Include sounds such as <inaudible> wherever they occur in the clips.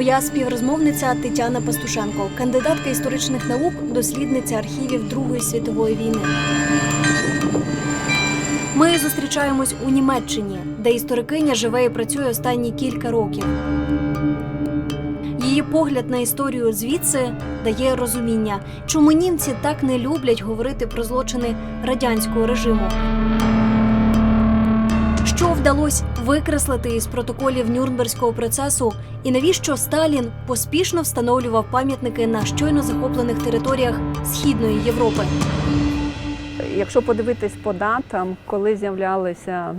Моя співрозмовниця Тетяна Пастушенко, кандидатка історичних наук, дослідниця архівів Другої світової війни. Ми зустрічаємось у Німеччині, де історикиня живе і працює останні кілька років. Її погляд на історію звідси дає розуміння, чому німці так не люблять говорити про злочини радянського режиму. Вдалося викреслити із протоколів Нюрнберзького процесу, і навіщо Сталін поспішно встановлював пам'ятники на щойно захоплених територіях Східної Європи? Якщо подивитись по датам, коли з'являлися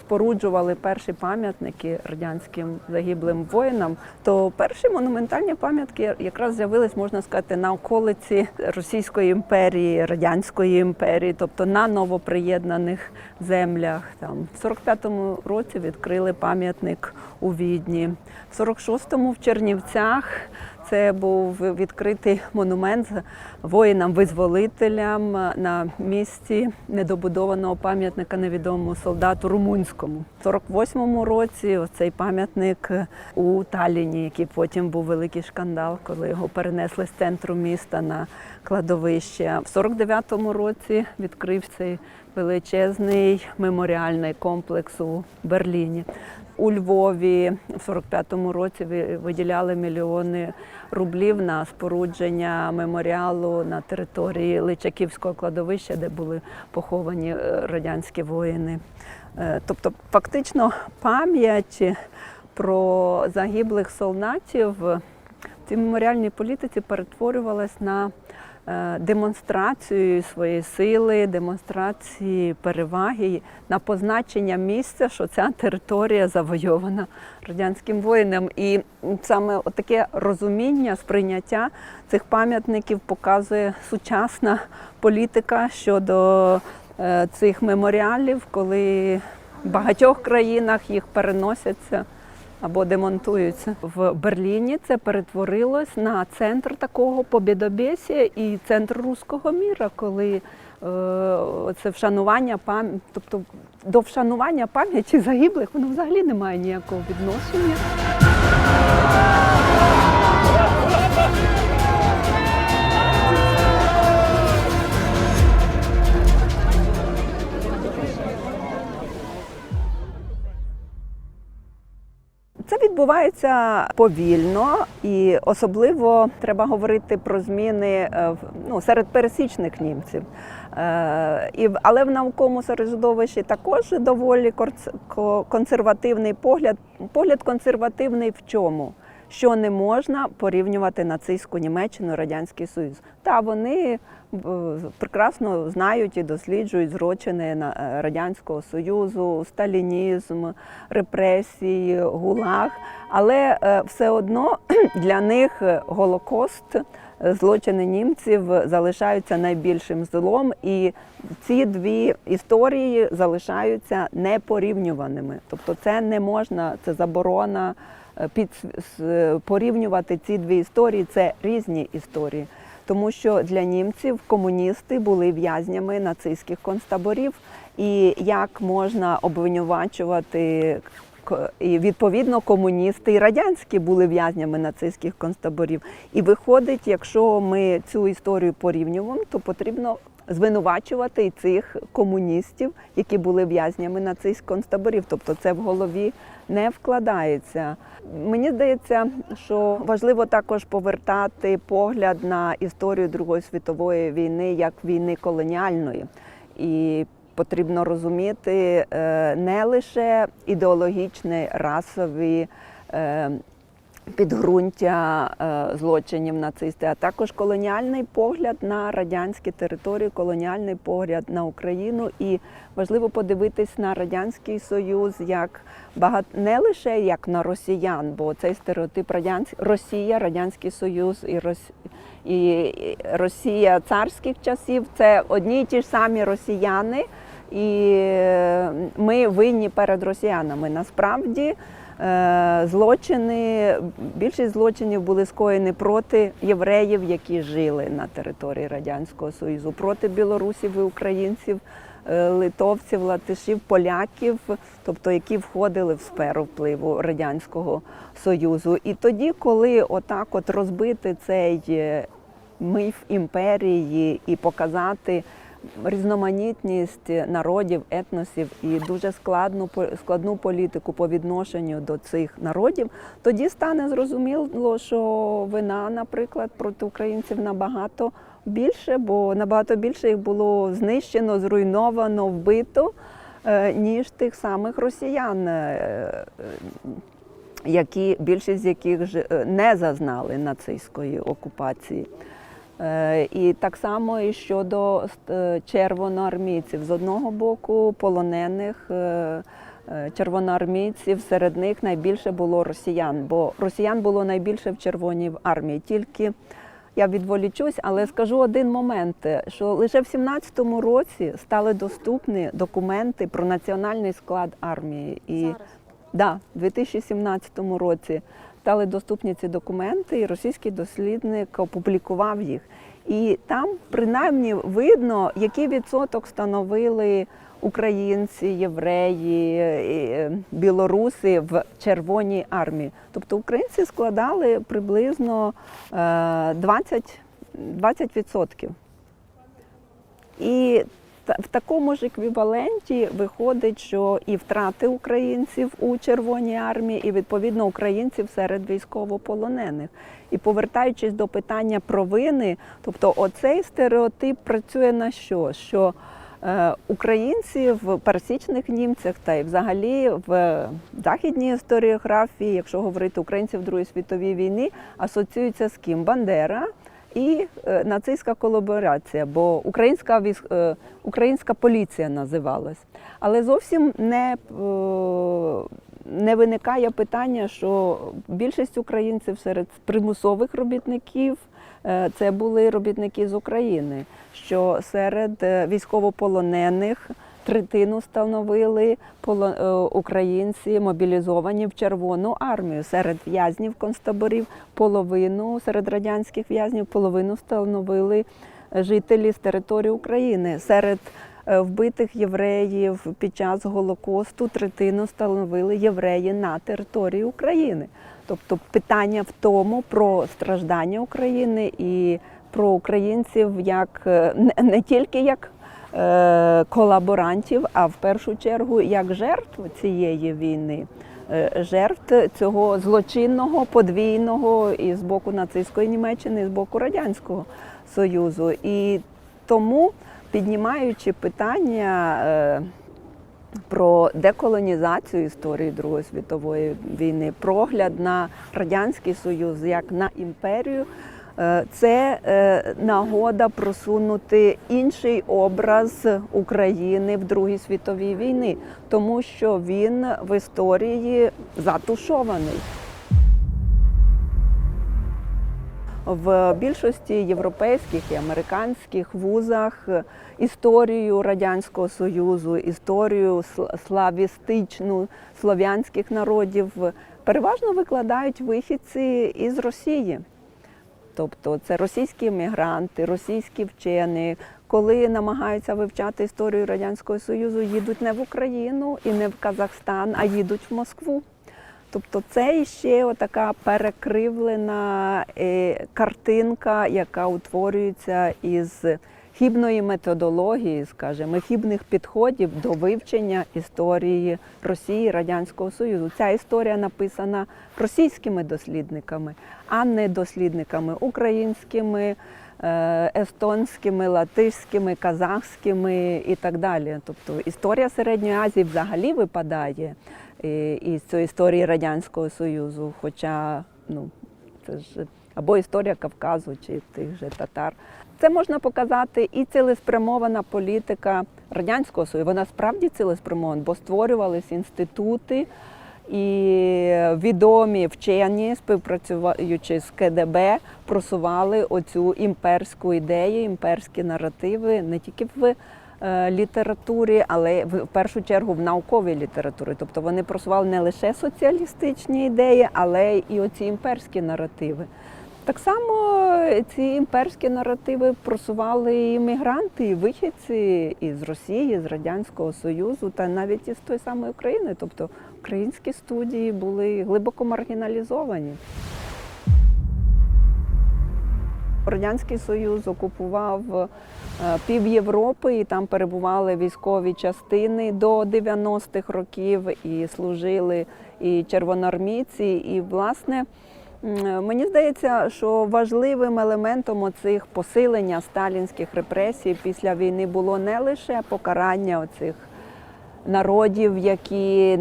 споруджували перші пам'ятники радянським загиблим воїнам, то перші монументальні пам'ятки якраз з'явились, можна сказати, на околиці Російської імперії, Радянської імперії, тобто на новоприєднаних землях. Там в 45-му році відкрили пам'ятник у Відні, в 46-му в Чернівцях. Це був відкритий монумент воїнам-визволителям на місці недобудованого пам'ятника невідомому солдату румунському. У 48-му році цей пам'ятник у Талліні, який потім був великий шкандал, коли його перенесли з центру міста на кладовище. В 49-му році відкрив цей величезний меморіальний комплекс у Берліні. У Львові в 45-му році виділяли мільйони рублів на спорудження меморіалу на території Личаківського кладовища, де були поховані е, радянські воїни. Е, Тобто, фактично, пам'ять про загиблих солдатів в цій меморіальній політиці перетворювалась на е, демонстрацію своєї сили, демонстрації переваги, на позначення місця, що ця територія завойована радянським воїнам. І саме таке розуміння, сприйняття цих пам'ятників показує сучасна політика щодо е, цих меморіалів, коли в багатьох країнах їх переносяться або демонтуються. В Берліні це перетворилось на центр такого побєдобєсія і центр руського міра, коли е, це вшанування пам... тобто до вшанування пам'яті загиблих воно взагалі не має ніякого відношення. Це відбувається повільно, і особливо треба говорити про зміни е, ну, серед пересічних німців. Е, але в науковому середовищі також доволі консервативний погляд. Погляд консервативний в чому? Що не можна порівнювати нацистську Німеччину, Радянський Союз. Та вони е, прекрасно знають і досліджують злочини е, Радянського Союзу, сталінізм, репресії, гулаг. Але е, все одно <clears throat> для них Голокост, злочини німців залишаються найбільшим злом, і ці дві історії залишаються непорівнюваними. Тобто, це не можна, це заборона під порівнювати ці дві історії. Це різні історії. Тому що для німців комуністи були в'язнями нацистських концтаборів, і як можна обвинувачувати і відповідно комуністи і радянські були в'язнями нацистських концтаборів. І виходить, якщо ми цю історію порівнюємо, то потрібно звинувачувати і цих комуністів, які були в'язнями нацистських концтаборів. Тобто це в голові не вкладається. Мені здається, що важливо також повертати погляд на історію Другої світової війни як війни колоніальної. І потрібно розуміти е, не лише ідеологічні расові е, підґрунтя е, злочинів нацистів, а також колоніальний погляд на радянські території, колоніальний погляд на Україну. І важливо подивитись на радянський союз як багат... не лише як на росіян, бо цей стереотип радянсь... Росія, радянський союз і Рос... і Росія царських часів це одні й ті ж самі росіяни. І е, ми винні перед росіянами. Насправді злочини, більшість злочинів були скоєні проти євреїв, які жили на території Радянського Союзу, проти білорусів і українців е, литовців, латишів, поляків, тобто які входили в сферу впливу Радянського Союзу. І тоді, коли отак от розбити цей е, міф імперії і показати різноманітність народів, етносів і дуже складну складну політику по відношенню до цих народів, тоді стане зрозуміло, що вина, наприклад, проти українців набагато більше, бо набагато більше їх було знищено, зруйновано, вбито, е, ніж тих самих росіян. е, е, Які більшість з яких не зазнали нацистської окупації. Е, І так само і щодо е, червоноармійців. З одного боку, полонених е, червоноармійців, серед них найбільше було росіян, бо росіян було найбільше в Червоній армії. Тільки я відволічусь, але скажу один момент, що лише в 17-му році стали доступні документи про національний склад армії. І Да, у 2017 році стали доступні ці документи, і російський дослідник опублікував їх. І там принаймні видно, який відсоток становили українці, євреї, е, білоруси в Червоній армії. Тобто українці складали приблизно е, 20, 20%. І та- в такому ж еквіваленті виходить, що і втрати українців у Червоній армії, і відповідно українців серед військовополонених. І повертаючись до питання провини, тобто оцей стереотип працює на що? Що е, українці в пересічних німцях та й взагалі в західній історіографії, якщо говорити українців Другої світової війни, асоціюються з ким? Бандера і е, нацистська колаборація, бо українська е, українська поліція називалась. Але зовсім не, е, не виникає питання, що більшість українців серед примусових робітників це були робітники з України, що серед військовополонених третину становили е, українці, мобілізовані в Червону армію. Серед в'язнів концтаборів половину, серед радянських в'язнів половину становили жителі з території України. Серед е, вбитих євреїв під час Голокосту третину становили євреї на території України. Тобто питання в тому про страждання України і про українців як е, не- тільки як колаборантів, а в першу чергу як жертв цієї війни, е, жертв цього злочинного подвійного і з боку нацистської Німеччини, і з боку Радянського Союзу. І тому, піднімаючи питання е, про деколонізацію історії Другої світової війни, прогляд на Радянський Союз як на імперію. Е, Це е, нагода просунути інший образ України в Другій світовій війні, тому що він в історії затушований. В більшості європейських і американських вузах історію Радянського Союзу, історію сл- славістичну слов'янських народів переважно викладають вихідці із Росії. Тобто це російські мігранти, російські вчені, коли намагаються вивчати історію Радянського Союзу, їдуть не в Україну і не в Казахстан, а їдуть в Москву. Тобто це ще така перекривлена е, картинка, яка утворюється із хібної методології, скажімо, хібних підходів до вивчення історії Росії Радянського Союзу. Ця історія написана російськими дослідниками, а не дослідниками українськими, е, естонськими, латишськими, казахськими і так далі. Тобто історія Середньої Азії взагалі випадає е, із цієї історії Радянського Союзу, хоча ну, це ж або історія Кавказу чи тих же татар. Це можна показати і цілеспрямована політика Радянського Союзу. Вона справді цілеспрямована, бо створювались інститути і відомі вчені, співпрацюючи з КДБ, просували оцю імперську ідею, імперські наративи не тільки в е, літературі, але в першу чергу в науковій літературі. Тобто вони просували не лише соціалістичні ідеї, але і оці імперські наративи. Так само ці імперські наративи просували іммігранти, і вихідці із Росії, з Радянського Союзу, та навіть із той самої України. Тобто українські студії були глибоко маргіналізовані. Радянський Союз окупував е, пів Європи, і там перебували військові частини до 90-х років, і служили і червоноармійці. І, власне, мені здається, що важливим елементом оцих посилення сталінських репресій після війни було не лише покарання оцих народів, які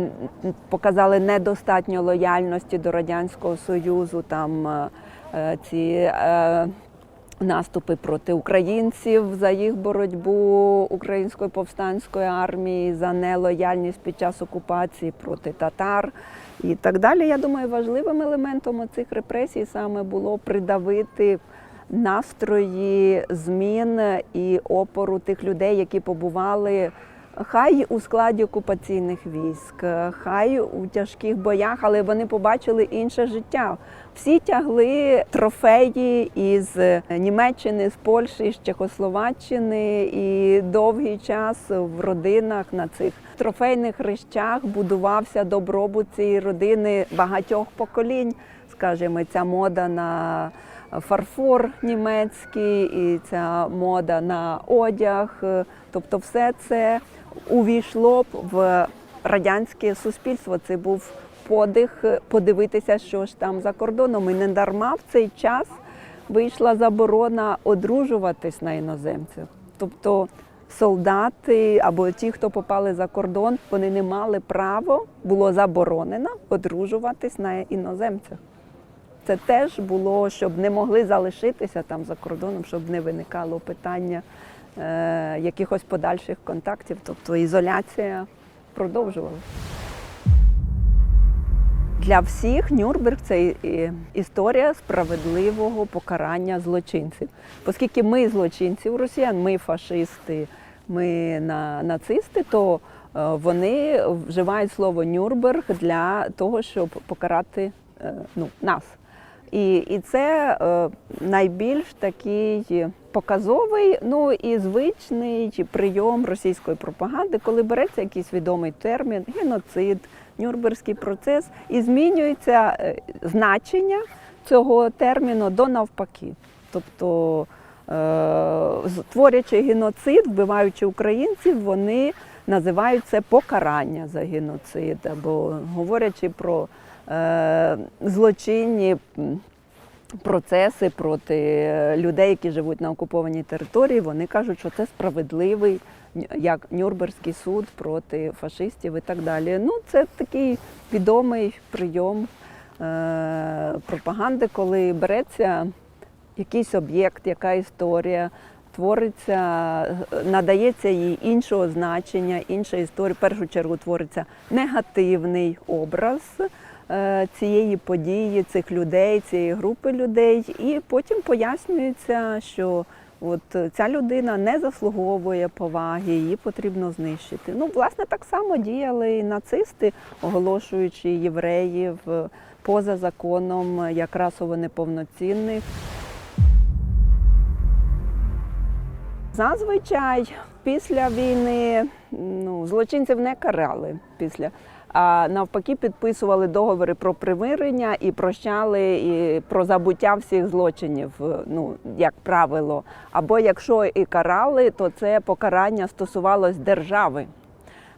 показали недостатньо лояльності до Радянського Союзу, там е, е, ці е, наступи проти українців за їх боротьбу української повстанської армії, за нелояльність під час окупації проти татар і так далі. Я думаю, важливим елементом цих репресій саме було придавити настрої змін і опору тих людей, які побували. Хай у складі окупаційних військ, хай у тяжких боях, але вони побачили інше життя. Всі тягли трофеї із Німеччини, з Польщі, з Чехословаччини, і довгий час в родинах на цих трофейних хрещах будувався добробут цієї родини багатьох поколінь. Скажімо, ця мода на фарфор німецький, і ця мода на одяг. Тобто, все це увійшло б в радянське суспільство. Це був подих подивитися, що ж там за кордоном. І не дарма в цей час вийшла заборона одружуватись на іноземцях. Тобто солдати або ті, хто попали за кордон, вони не мали права, було заборонено одружуватись на іноземцях. Це теж було, щоб не могли залишитися там за кордоном, щоб не виникало питання е, якихось подальших контактів, тобто ізоляція продовжувалася. Для всіх Нюрнберг це історія справедливого покарання злочинців. Оскільки ми злочинців росіян, ми фашисти, ми на, нацисти, то е, вони вживають слово Нюрнберг для того, щоб покарати е, ну, нас. І, і це е, найбільш такий показовий, ну і звичний прийом російської пропаганди, коли береться якийсь відомий термін, геноцид, Нюрнберзький процес, і змінюється е, значення цього терміну до навпаки. Тобто, е, з- творячи геноцид, вбиваючи українців, вони називають це покарання за геноцид, або говорячи про е, злочинні процеси проти е, людей, які живуть на окупованій території, вони кажуть, що це справедливий як Нюрнберзький суд проти фашистів і так далі. Ну, це такий відомий прийом е, пропаганди, коли береться якийсь об'єкт, яка історія. Твориться, е, надається їй іншого значення, інша історія. В першу чергу твориться негативний образ цієї події, цих людей, цієї групи людей, і потім пояснюється, що от ця людина не заслуговує поваги, її потрібно знищити. Ну, власне, так само діяли і нацисти, оголошуючи євреїв е, поза законом е, як расово неповноцінних. Зазвичай після війни ну, злочинців не карали після. А навпаки, підписували договори про примирення і прощали і про забуття всіх злочинів, ну як правило. Або якщо і карали, то це покарання стосувалось держави.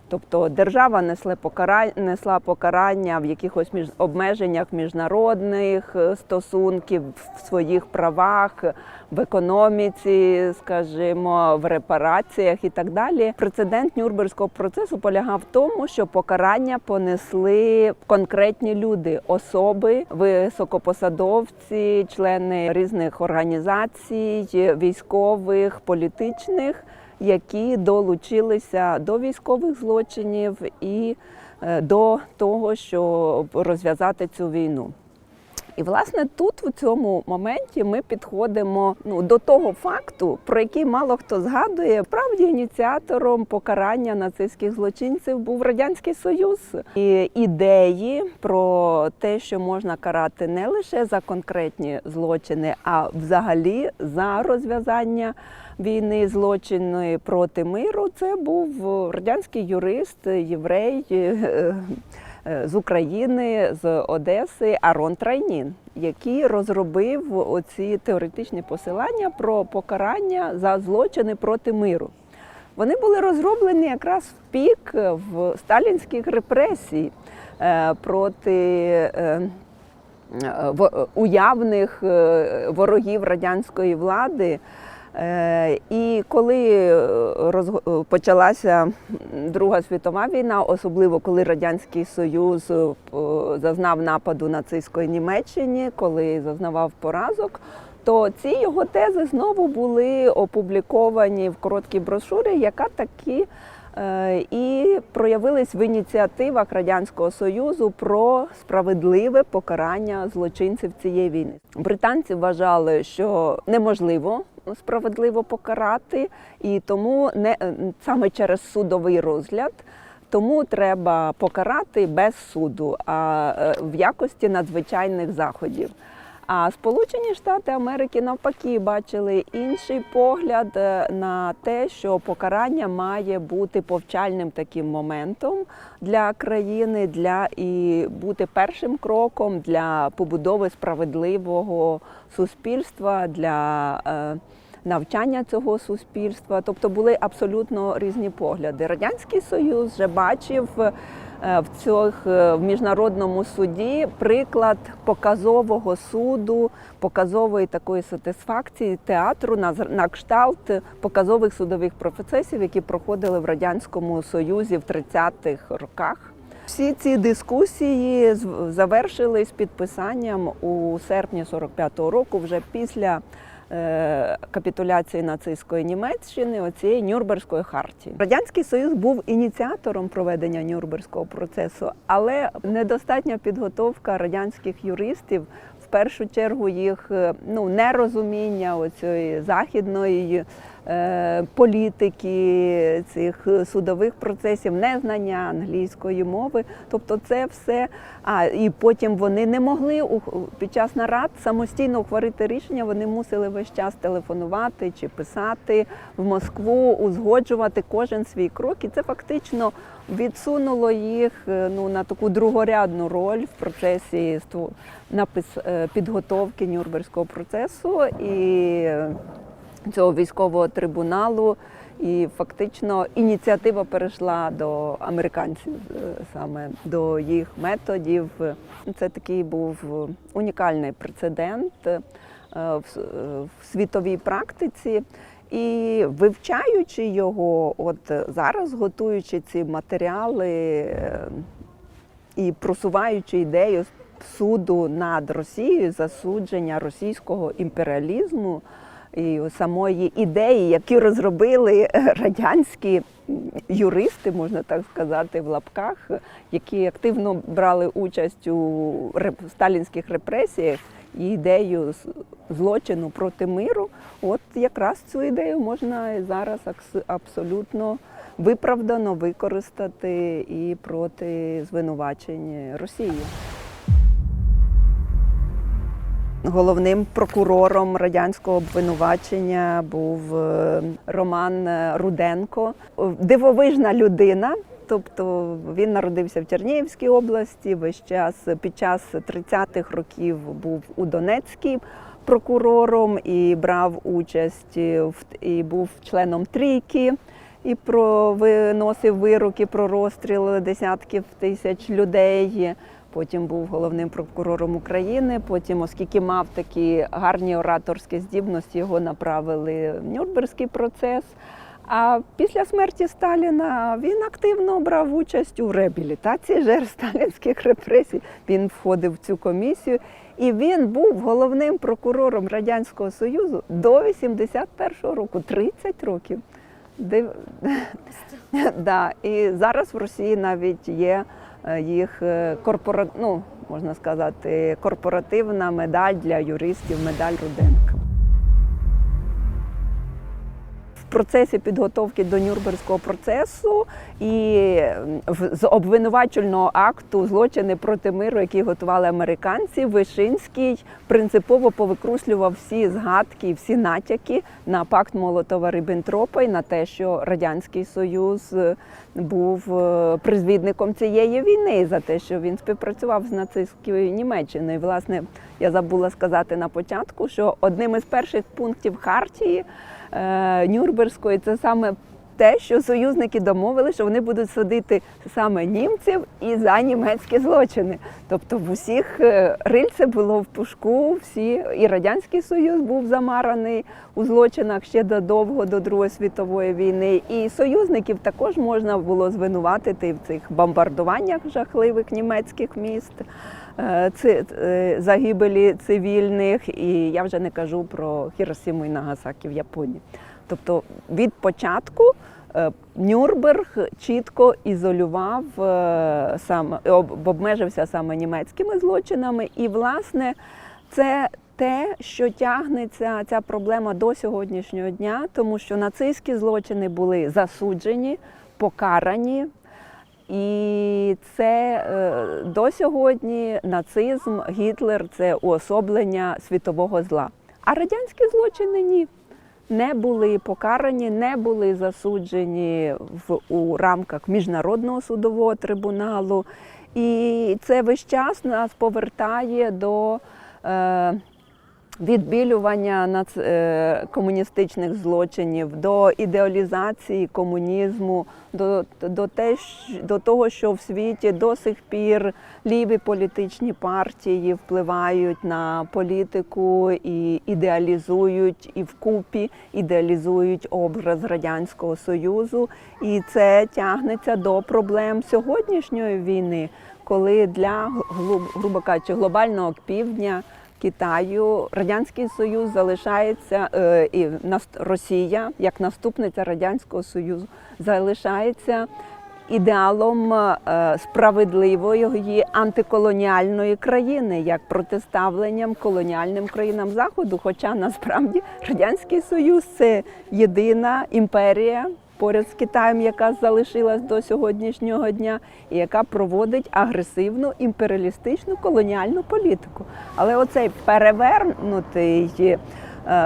Тобто держава несла покарання, несла покарання в якихось між обмеженнях міжнародних е, стосунків, в своїх правах, в економіці, скажімо, в репараціях і так далі. Прецедент Нюрнберзького процесу полягав в тому, що покарання понесли конкретні люди, особи, високопосадовці, члени різних організацій, військових, політичних які долучилися до військових злочинів і е, до того, щоб розв'язати цю війну. І власне тут у цьому моменті ми підходимо ну, до того факту, про який мало хто згадує. Справді ініціатором покарання нацистських злочинців був радянський союз. І ідеї про те, що можна карати не лише за конкретні злочини, а взагалі за розв'язання війни злочинної проти миру, це був радянський юрист, єврей. е, е, з України, з Одеси Арон Трайнін, який розробив оці теоретичні посилання про покарання за злочини проти миру. Вони були розроблені якраз в пік в сталінських репресій е, проти уявних ворогів радянської влади. Е, І коли е, е, почалася Друга світова війна, особливо коли Радянський Союз зазнав нападу нацистської Німеччині, коли зазнавав поразок, то ці його тези знову були опубліковані в короткій брошурі, яка такі і проявились в ініціативах Радянського Союзу про справедливе покарання злочинців цієї війни. Британці вважали, що неможливо справедливо покарати, і тому не е, саме через судовий розгляд. Тому треба покарати без суду, а е, в якості надзвичайних заходів. А Сполучені Штати Америки навпаки бачили інший погляд е, на те, що покарання має бути повчальним таким моментом для країни, для і бути першим кроком для побудови справедливого суспільства. для е, навчання цього суспільства. Тобто були абсолютно різні погляди. Радянський Союз вже бачив в цьох е, в міжнародному суді приклад показового суду, показової такої сатисфакції театру на на кшталт показових судових процесів, які проходили в радянському союзі в 30-х роках. Всі ці дискусії завершились підписанням у серпні 45-го року, вже після е, капітуляції нацистської Німеччини, оцієї Нюрнберзької хартії. Радянський Союз був ініціатором проведення Нюрнберзького процесу, але недостатня підготовка радянських юристів. В першу чергу їх е, ну нерозуміння оцієї західної е, політики, цих судових процесів, незнання англійської мови. Тобто, це все. А і потім вони не могли під час нарад самостійно ухвалити рішення. Вони мусили весь час телефонувати чи писати в Москву, узгоджувати кожен свій крок. І це фактично відсунуло їх е, ну на таку другорядну роль в процесі е, підготовки Нюрнберзького процесу і е, цього військового трибуналу. І фактично ініціатива перейшла до американців е, саме до їх методів. Це такий був унікальний прецедент е, е, в світовій практиці. І вивчаючи його, от зараз готуючи ці матеріали і просуваючи ідею суду над Росією, засудження російського імперіалізму і самої ідеї, які розробили радянські юристи, можна так сказати, в лапках, які активно брали участь у сталінських репресіях. І ідею злочину проти миру, от якраз цю ідею можна зараз абсолютно виправдано використати і проти звинувачень Росії. Головним прокурором радянського обвинувачення був е, Роман е, Руденко. Дивовижна людина. Тобто він народився в Чернігівській області, весь час під час 30-х років був у Донецькій прокурором і брав участь в і був членом трійки і про виносив вироки про розстріл десятків тисяч людей. Потім був головним прокурором України. Потім, оскільки мав такі гарні ораторські здібності, його направили в Нюрнберзький процес. А після смерті Сталіна він активно брав участь у реабілітації жертв сталінських репресій. Він входив в цю комісію, і він був головним прокурором Радянського Союзу до 81-го року, 30 років. Див... <laughs> да. І зараз в Росії навіть є їх е, корпора... ну, можна сказати, корпоративна медаль для юристів, медаль Руденка. Процесі підготовки до Нюрнберзького процесу і з обвинувачувального акту злочини проти миру, які готували американці, Вишинський принципово повикруслював всі згадки, всі натяки на пакт Молотова Ріббентропа і на те, що радянський союз е, був е, призвідником цієї війни за те, що він співпрацював з нацистською Німеччиною. Власне, я забула сказати на початку, що одним із перших пунктів хартії Нюрнберзької це саме те, що союзники домовили, що вони будуть судити саме німців і за німецькі злочини. Тобто в усіх е, рильце було в пушку, всі і радянський союз був замараний у злочинах ще задовго до Другої світової війни. І союзників також можна було звинуватити в цих бомбардуваннях жахливих німецьких міст. Е, е, загибелі цивільних, і я вже не кажу про Хіросіму і Нагасакі в Японії. Тобто від початку е, Нюрнберг чітко ізолював саме обмежився саме німецькими злочинами, і власне це те, що тягнеться ця проблема до сьогоднішнього дня, тому що нацистські злочини були засуджені, покарані. І це е, до сьогодні нацизм, Гітлер це уособлення світового зла. А радянські злочини ні. Не були покарані, не були засуджені в, у рамках міжнародного судового трибуналу. І це весь час нас повертає до е, відбілювання нац... е, комуністичних злочинів, до ідеалізації комунізму, до, до, те, до того, що в світі до сих пір ліві політичні партії впливають на політику і ідеалізують і вкупі ідеалізують образ радянського союзу, і це тягнеться до проблем сьогоднішньої війни, коли для грубо кажучи, глобального півдня. Китаю Радянський Союз залишається е, і Росія як наступниця Радянського Союзу залишається ідеалом е, справедливої антиколоніальної країни, як протиставленням колоніальним країнам Заходу. Хоча насправді Радянський Союз це єдина імперія. Поряд з Китаєм, яка залишилась до сьогоднішнього дня, і яка проводить агресивну імперіалістичну колоніальну політику. Але оцей перевернутий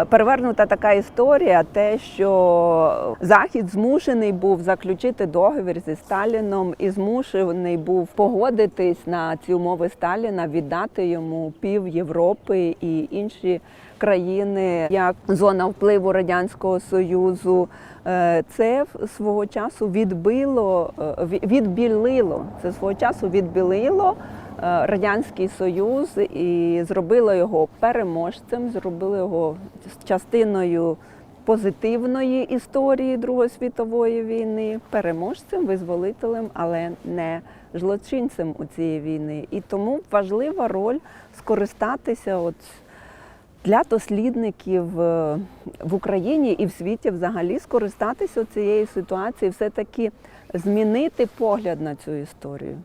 перевернута така історія, те, що Захід змушений був заключити договір зі Сталіном і змушений був погодитись на ці умови Сталіна, віддати йому пів Європи і інші країни як зона впливу радянського союзу. Е, Це свого часу відбило, е, відбілило це свого часу відбілило е, радянський союз і зробило його переможцем, зробило його частиною позитивної історії Другої світової війни, переможцем, визволителем, але не злочинцем у цієї війни. І тому важлива роль скористатися от для дослідників е, в Україні і в світі взагалі скористатися цією ситуацією, все таки змінити погляд на цю історію.